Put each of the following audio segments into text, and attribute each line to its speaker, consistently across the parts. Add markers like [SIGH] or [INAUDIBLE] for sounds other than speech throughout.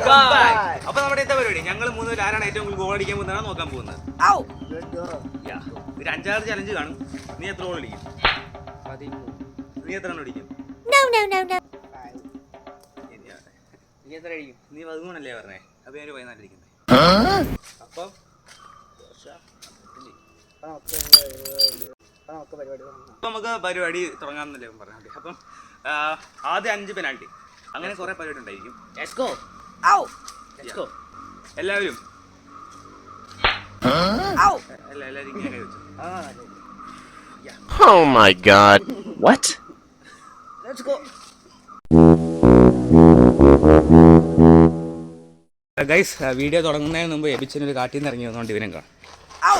Speaker 1: അപ്പൊ നമ്മുടെ എന്താ പരിപാടി? ഞങ്ങൾ മൂന്നു പേര് ആരാണ് ഏറ്റവും കൂടുതൽ ഗോൾ അടിക്കാൻ പോകുന്നതാണ് നോക്കാൻ പോകുന്നത്. Yeah. ഒരു അഞ്ചാറ് ചലഞ്ച് കാണും. നീ എത്ര ഗോൾ അടിക്കും? നീ എത്ര എണ്ണം അടിക്കും?
Speaker 2: No, no, no, no.
Speaker 1: നീ എത്ര അടിക്കും? നീ പതിമൂന്നല്ലേ പറഞ്ഞേ? അപ്പൊ ഞാൻ പതിനാല് അപ്പൊ അപ്പം നമുക്ക് പരിപാടി തുടങ്ങാമെന്നല്ലേ പറഞ്ഞാൽ അപ്പം ആ, ആദ്യം അഞ്ച് പെനാൾട്ടി അങ്ങനെ കുറെ പരിപാടി ഉണ്ടായിരിക്കും. Yeah. എല്ലാവരും.
Speaker 3: Oh my god. What?
Speaker 1: Guys video തുടങ്ങുന്നതിന് മുമ്പ് എബിച്ചനൊരു കാട്ടിൽ നിന്ന് ഇറങ്ങി വന്നുകൊണ്ട് ഇവനും കാണും. ഓ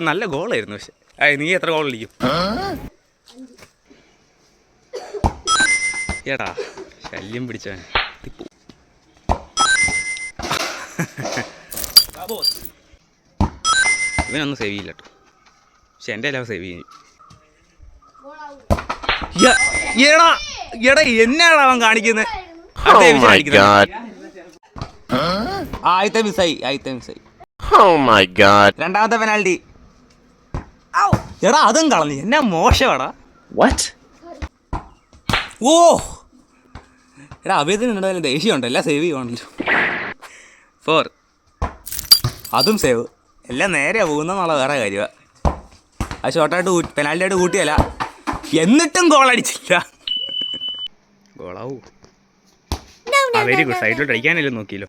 Speaker 1: [LAUGHS] നല്ല ഗോളായിരുന്നു പക്ഷെ. നീ എത്ര ഗോൾ അടിക്കും? ഏടാ ശല്യം തിപ്പു. ഇവനൊന്നും സേവ് ചെയ്യില്ല കേട്ടോ പക്ഷെ എന്റെ എല്ലാം സേവ് ചെയ്യും യ- എടാ എടാ എന്നാണ് അവൻ കാണിക്കുന്നത്
Speaker 3: Oh.
Speaker 1: ആദ്യത്തെ മിസ്സായി ആദ്യത്തെ മിസ്സായി
Speaker 3: Oh.
Speaker 1: രണ്ടാമത്തെ പെനാൽറ്റി എടാ അതും കളഞ്ഞു. എന്നാ മോശമാടാ.
Speaker 3: വാട്ട്
Speaker 1: ഓ എടാ അഭയത്തിന് എന്തായാലും ദേഷ്യമുണ്ട്? എല്ലാം സേവ് ചെയ്യുവാണല്ലോ. ഫോർ അതും സേവ് എല്ലാം നേരെ പോകുന്നെന്നുള്ള വേറെ കാര്യമാണ് ആ ഷോർട്ടായിട്ട് പെനാൽറ്റി ആയിട്ട് കൂട്ടിയല്ല. എന്നിട്ടും ഗോളടിച്ചില്ല ഗോളാവൂ വെരി ഗുഡ് സൈഡിലോട്ട് അടിക്കാനല്ലോ നോക്കിയല്ലോ.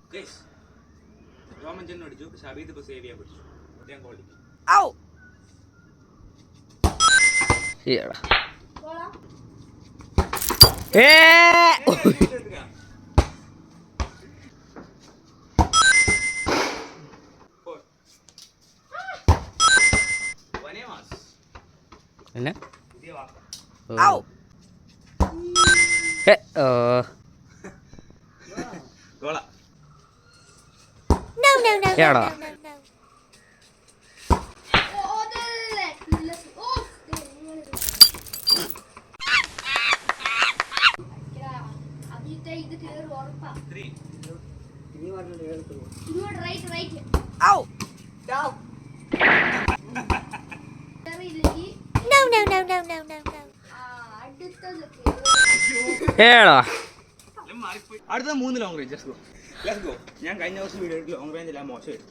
Speaker 4: പിന്നെ
Speaker 2: no, no,
Speaker 4: ഏടാ.
Speaker 2: no, no, no.
Speaker 5: ഇത് കേറി ഉറപ്പാ
Speaker 1: ത്രീ
Speaker 5: ഇങ്ങോട്ട് റൈറ്റ് റൈറ്റ് കേറിയില്ലെങ്കിൽ
Speaker 2: No, no, no, no, no, no, no.
Speaker 5: ആ അടുത്തത് കേറി
Speaker 4: ഏടാ.
Speaker 1: അടുത്ത മൂന്ന് long range let's go let's go ഞാൻ കഴിഞ്ഞ ദിവസം വീഡിയോ ലോങ് റേഞ്ച് എല്ലാം മോശമായിരുന്നു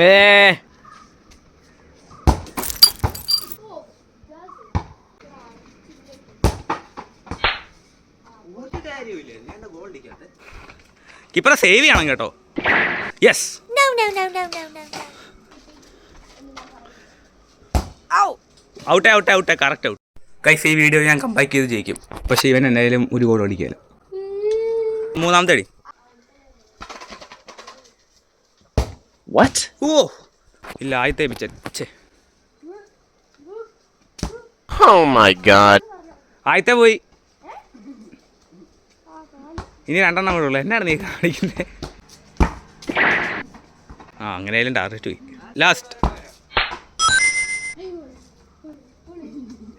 Speaker 4: ഏ
Speaker 1: ഒരു കാര്യമില്ല ഞാൻ ഗോൾ അടിക്കാത്ത കിപ്പറെ സേവ് ചെയ്യണം കേട്ടോ. യെസ് ഔട്ടേ ഔട്ടേ ഔട്ടേ കറക്റ്റ് ഔട്ട് കൈസ് ഈ വീഡിയോ ഞാൻ കമ്പാക്ക് ചെയ്ത് ജയിക്കും. പക്ഷേ ഇവൻ എന്തായാലും ഒരു ഗോൾ അടിക്കില്ല മൂന്നാമത്തെ അടി
Speaker 3: വാട്ട്
Speaker 1: ഓ. ഇല്ല ആദ്യത്തെ പിച്ചേ ഛേ.
Speaker 3: My my god.
Speaker 1: ആദ്യത്തെ പോയി. ഇനി രണ്ടെണ്ണം കൂടെ ഉള്ളു. എന്നാണ് നീ കാണിക്കുന്നത് ആ അങ്ങനെയായാലും ടാർഗറ്റ് പോയി. ലാസ്റ്റ്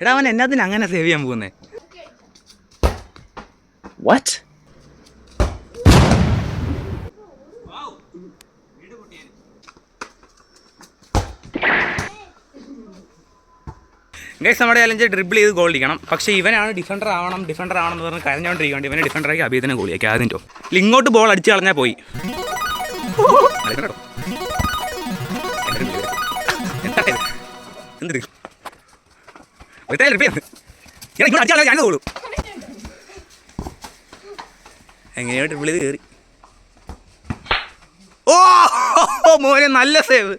Speaker 1: എടാ അവൻ എന്നാത്തിന് അങ്ങനെ സേവ് ചെയ്യാൻ പോകുന്നേ?
Speaker 3: What?
Speaker 1: ഗൈസ് നമ്മുടെ ചലഞ്ച് ഡ്രിബിൾ ചെയ്ത് ഗോൾ അടിക്കണം. പക്ഷേ ഇവനാണ് ഡിഫൻഡർ ആവണം ഡിഫൻഡർ ആവണം എന്ന് പറഞ്ഞ് കരഞ്ഞുകൊണ്ടിരിക്കുകയാണ് ഇവനെ ഡിഫൻഡറാക്കി അഭിയതിനെ ഗോളിയാക്കി ആദ്യം ഇങ്ങോട്ട് ബോൾ അടിച്ച് കളഞ്ഞാൽ പോയി. എന്ത് ഡ്രിബിൾ ചെയ്ത് കയറി. ഓ മോനെ നല്ല സേവ്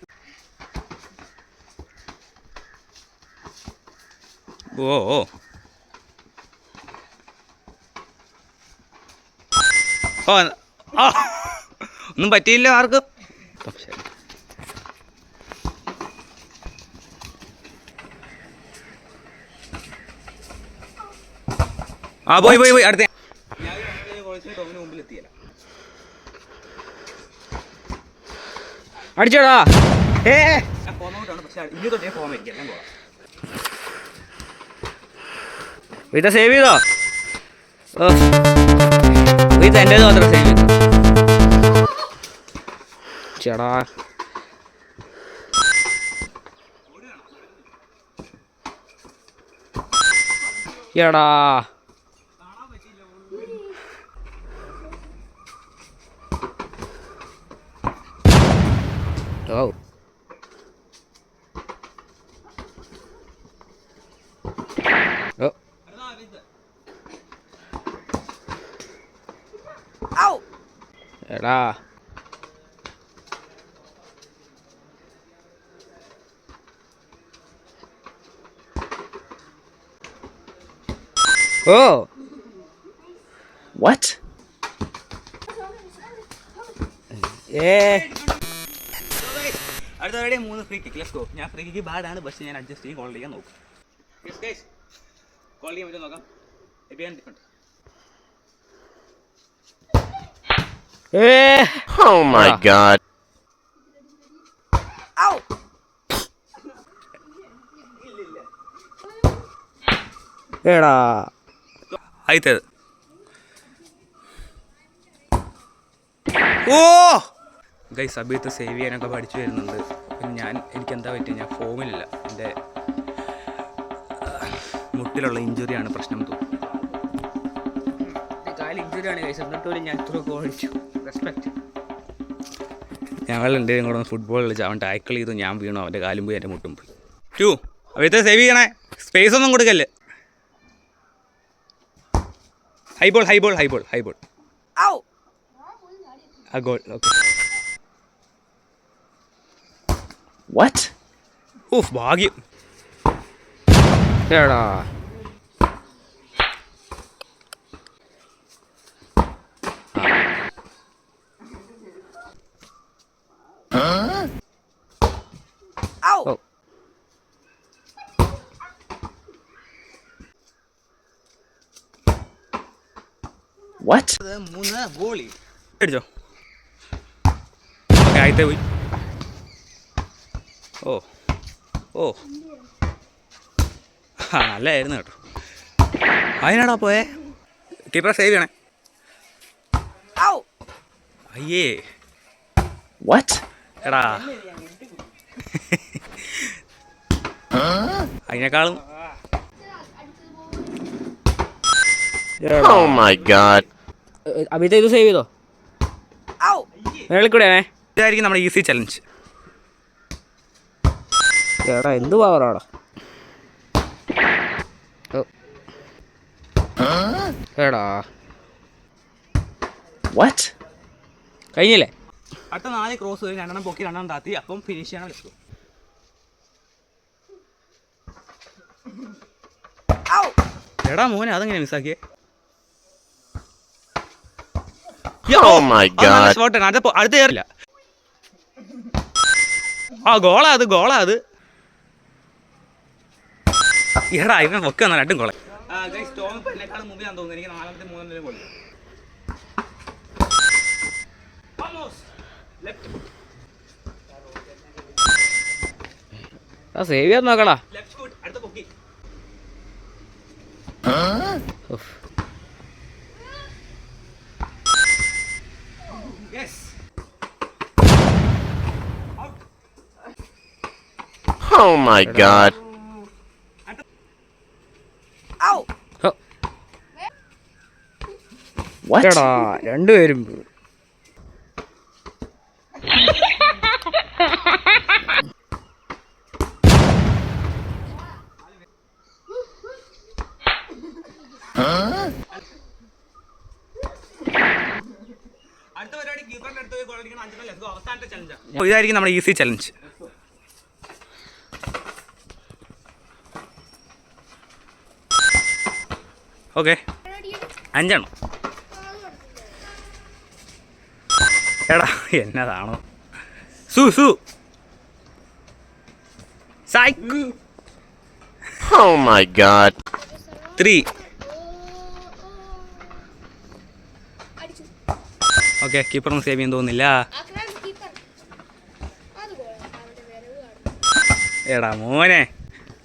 Speaker 1: ഓ ഓ ഒന്നും പറ്റിയില്ല ആർക്കും. ആ പോയി പോയി പോയി അടുത്ത.
Speaker 4: അടിച്ചോടാ. ഏ
Speaker 1: ഫോം ഔട്ടാണ് പക്ഷേ ഇനി തൊട്ടേ ഫോമായിരിക്കും എല്ലാം പോവാം. പോകാം
Speaker 4: ഇത് സേവ് ചെയ്തോ? ഇത് എന്റെ മാത്രം സേവ് ചെയ്തു? ചേടാ. എടാ. ഓ. എടാ ഓ
Speaker 3: What?
Speaker 4: ഏ
Speaker 1: അടുത്തവരുടെ മൂന്ന് ഫ്രീ കിക്ക് ലെറ്റ്സ് ഗോ ഞാൻ ഫ്രീ കിക്ക് ബാഡാണ് പക്ഷേ ഞാൻ അഡ്ജസ്റ്റ് ചെയ്യും കോൾ ചെയ്യാൻ നോക്കും കോൾ ചെയ്യാൻ പറ്റുമോ നോക്കാം എബിയാൻ ഡിഫറെന്റ്
Speaker 4: ഏ
Speaker 3: Oh my
Speaker 4: uh.
Speaker 3: god.
Speaker 4: എടാ.
Speaker 1: ആയിത്തേത് ഓ. ഗൈ സബീത്ത് സേവ് ചെയ്യാനൊക്കെ പഠിച്ചു വരുന്നുണ്ട്. ഞാൻ എനിക്ക് എന്താ പറ്റിയ? ഞാൻ ഫോമിലില്ല എന്റെ മുട്ടിലുള്ള ഇഞ്ചുറിയാണ് പ്രശ്നം.
Speaker 4: തോന്നുന്നത് ആണ് കഴിച്ചത് എന്നിട്ട് പോലും ഞാൻ ഇത്ര ഗോൾ അടിച്ചു. റെസ്പെക്ട്
Speaker 1: ഞങ്ങൾ രണ്ടുപേരും കൂടെ ഫുട്ബോൾ കളിച്ച് അവൻ ടാക്കിൾ ചെയ്തു ഞാൻ വീണു അവന്റെ കാലും പോയി എന്റെ മുട്ടും പോയി. ടു അവത്തെ സേവ് ചെയ്യണേ? സ്പേസ് ഒന്നും കൊടുക്കല്ലേ? High ball high ball high ball high ball ആ ഗോൾ ഓക്കെ
Speaker 3: വാട്ട്
Speaker 1: ഓഫ് ഭാഗ്യം.
Speaker 4: എടാ ഓ
Speaker 3: What?
Speaker 1: ഗോളി അടിച്ചോ. ഓക്കെ ആയിത്തേ പോയി. ഓ ഓ. ആ നല്ലായിരുന്നു കേട്ടോ. അതിനാടാ പോയേ? കീപ്പറെ സേവ് ചെയ്യണേ. അയ്യേ.
Speaker 3: വാട്ട്
Speaker 1: എടാ. അതിനേക്കാളും.
Speaker 3: Oh my god.
Speaker 4: അഭിത്തെ ഇത് സേവ് ചെയ്തോ? മേളിൽ കൂടെയാണേ
Speaker 1: ഇതായിരിക്കും നമ്മുടെ ഈസി ചലഞ്ച്
Speaker 4: എടാ എന്ത് പവറാടാ എടാ.
Speaker 3: വാട്ട്
Speaker 4: കഴിഞ്ഞില്ലേ?
Speaker 1: അടുത്ത നാല് ക്രോസ് വരും രണ്ടെണ്ണം പൊക്കി രണ്ടെണ്ണം താത്തി അപ്പം ഫിനിഷ് ചെയ്യണം വെച്ചു എടാ മോനെ അതെങ്ങനെ മിസ്സാക്കിയേ
Speaker 3: Oh my god.
Speaker 1: ഷോട്ട് അടുത്ത പോ- അടുത്ത കയറില്ല. ആ ഗോളാ അത് ഗോളാ അത്. എടാ ഇവൻ ഒക്കെ വന്നാൽ രണ്ടും ഗോളെ
Speaker 4: സേവ് ചെയ്യാൻ നോക്കടാ
Speaker 1: ലെഫ്റ്റ് ഫുട്ട് അടുത്ത പൊക്കി
Speaker 4: ഉഫ്.
Speaker 1: Yes
Speaker 3: Oh my god.
Speaker 4: ഹോ.
Speaker 3: What?
Speaker 4: എടാ രണ്ടുപേരും
Speaker 1: ചലഞ്ച് ഇതായിരിക്കും നമ്മുടെ ഈസി ചലഞ്ച് ഓക്കെ. അഞ്ചെണ്ണം. എടാ എന്നതാണോ? സു സു. സൈക്ക്.
Speaker 3: Oh my god.
Speaker 1: ഓക്കെ കീപ്പറൊന്നും സേവ് ചെയ്യാൻ
Speaker 5: തോന്നില്ല
Speaker 1: എടാ മോനെ.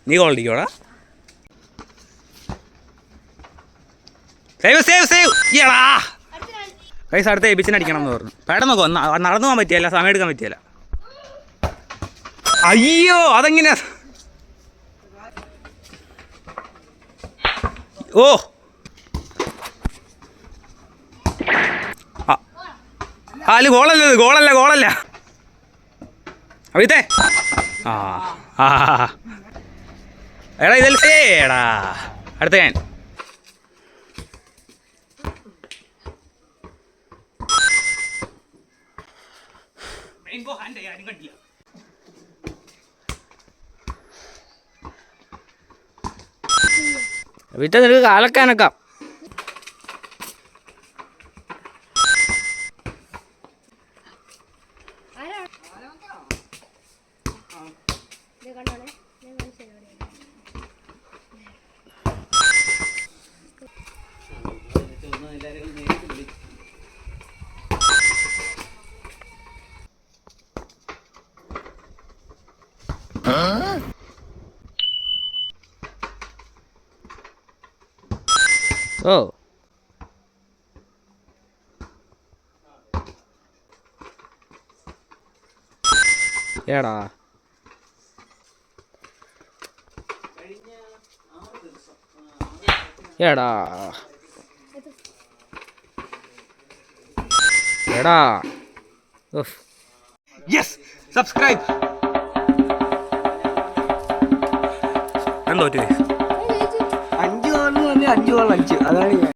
Speaker 1: നീ ഗോൾ അടിക്കോടാ സേവ് സേവ് സേവ്. എടാ കൈസ് അടുത്ത എബിച്ചിന് അടിക്കണം എന്ന് പറഞ്ഞു. പെട്ടെന്ന് നോക്കോ നടന്നു പോകാൻ പറ്റിയല്ല സമയം എടുക്കാൻ പറ്റിയല്ല. അയ്യോ അതെങ്ങനെയാ ഓ. ആ. ആൽ ഗോളല്ല ഇത്? ഗോളല്ല ഗോളല്ല. അവിടുത്തെ? ആ. ആ എടാ ഇതിൽ എടാ. അടുത്ത ഞാൻ.
Speaker 4: വിറ്റ നിനക്ക് കാലക്കാനക്കാം ഓ. ഏടാ. എടാ എടാ
Speaker 1: യെസ് സബ്സ്ക്രൈബ് എന്തോ
Speaker 5: ഞാൻ ജയിച്ചു.
Speaker 4: അഞ്ച്